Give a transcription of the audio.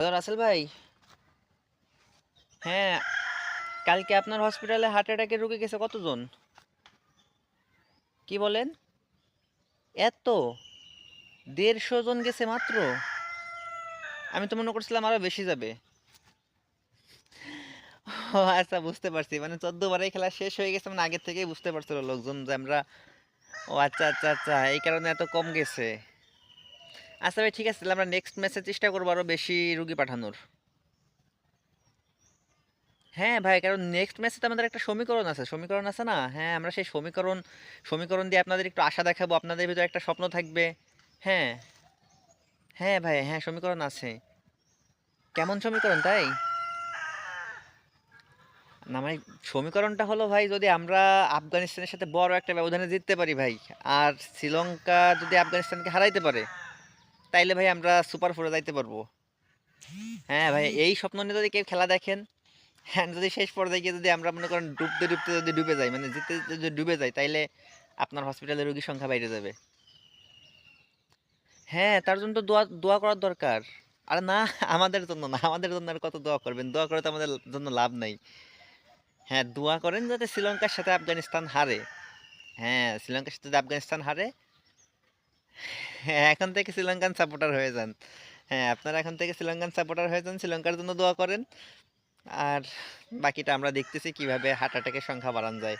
রাসেল ভাই। হ্যাঁ কালকে আপনার হসপিটালে হার্ট অ্যাটাকের রোগী গেছে কতজন? কি বলেন? এত? দেড়শো জন গেছে মাত্র? আমি তো মনে করছিলাম আরও বেশি যাবে। ও আচ্ছা বুঝতে পারছি। মানে চোদ্দ বারে খেলা শেষ হয়ে গেছে মানে আগের থেকেই বুঝতে পারছিল লোকজন যে আমরা ও আচ্ছা আচ্ছা আচ্ছা এই কারণে এত কম গেছে। আচ্ছা ভাই, ঠিক আছে, তাহলে আমরা নেক্সট ম্যাচে চেষ্টা করব আরও বেশি রুগী পাঠানোর। হ্যাঁ ভাই, কারণ নেক্সট ম্যাচে তো আমাদের একটা সমীকরণ আছে সমীকরণ আছে না? হ্যাঁ আমরা সেই সমীকরণ সমীকরণ দিয়ে আপনাদের একটু আশা দেখাবো, আপনাদের ভিতরে একটা স্বপ্ন থাকবে। হ্যাঁ হ্যাঁ ভাই হ্যাঁ সমীকরণ আছে। কেমন সমীকরণ, তাই? না মানে সমীকরণটা হলো ভাই, যদি আমরা আফগানিস্তানের সাথে বড় একটা ব্যবধানে জিততে পারি ভাই, আর শ্রীলঙ্কা যদি আফগানিস্তানকে হারাইতে পারে তাইলে ভাই আমরা সুপার ফোরে যাইতে পারব। হ্যাঁ ভাই, এই স্বপ্ন নিয়ে যদি কেউ খেলা দেখেন হ্যাঁ যদি শেষ পর্যায়ে গিয়ে যদি আমরা মনে করেন ডুবতে ডুবতে যদি ডুবে যাই মানে যেতে যদি ডুবে যাই, তাইলে আপনার হসপিটালে রোগীর সংখ্যা বাইরে যাবে। হ্যাঁ তার জন্য তো দোয়া দোয়া করার দরকার। আর না, আমাদের জন্য না, আমাদের জন্য আর কত দোয়া করবেন? দোয়া করে তো আমাদের জন্য লাভ নাই। হ্যাঁ দোয়া করেন যাতে শ্রীলঙ্কার সাথে আফগানিস্তান হারে। হ্যাঁ শ্রীলঙ্কার সাথে আফগানিস্তান হারে এখন থেকে শ্রীলঙ্কান সাপোর্টার হয়ে যান। হ্যাঁ আপনারা এখন থেকে শ্রীলঙ্কান সাপোর্টার হয়ে যান, শ্রীলঙ্কার জন্য দোয়া করেন। আর বাকিটা আমরা দেখতেছি কীভাবে হার্ট অ্যাটাকের সংখ্যা বাড়ানো যায়।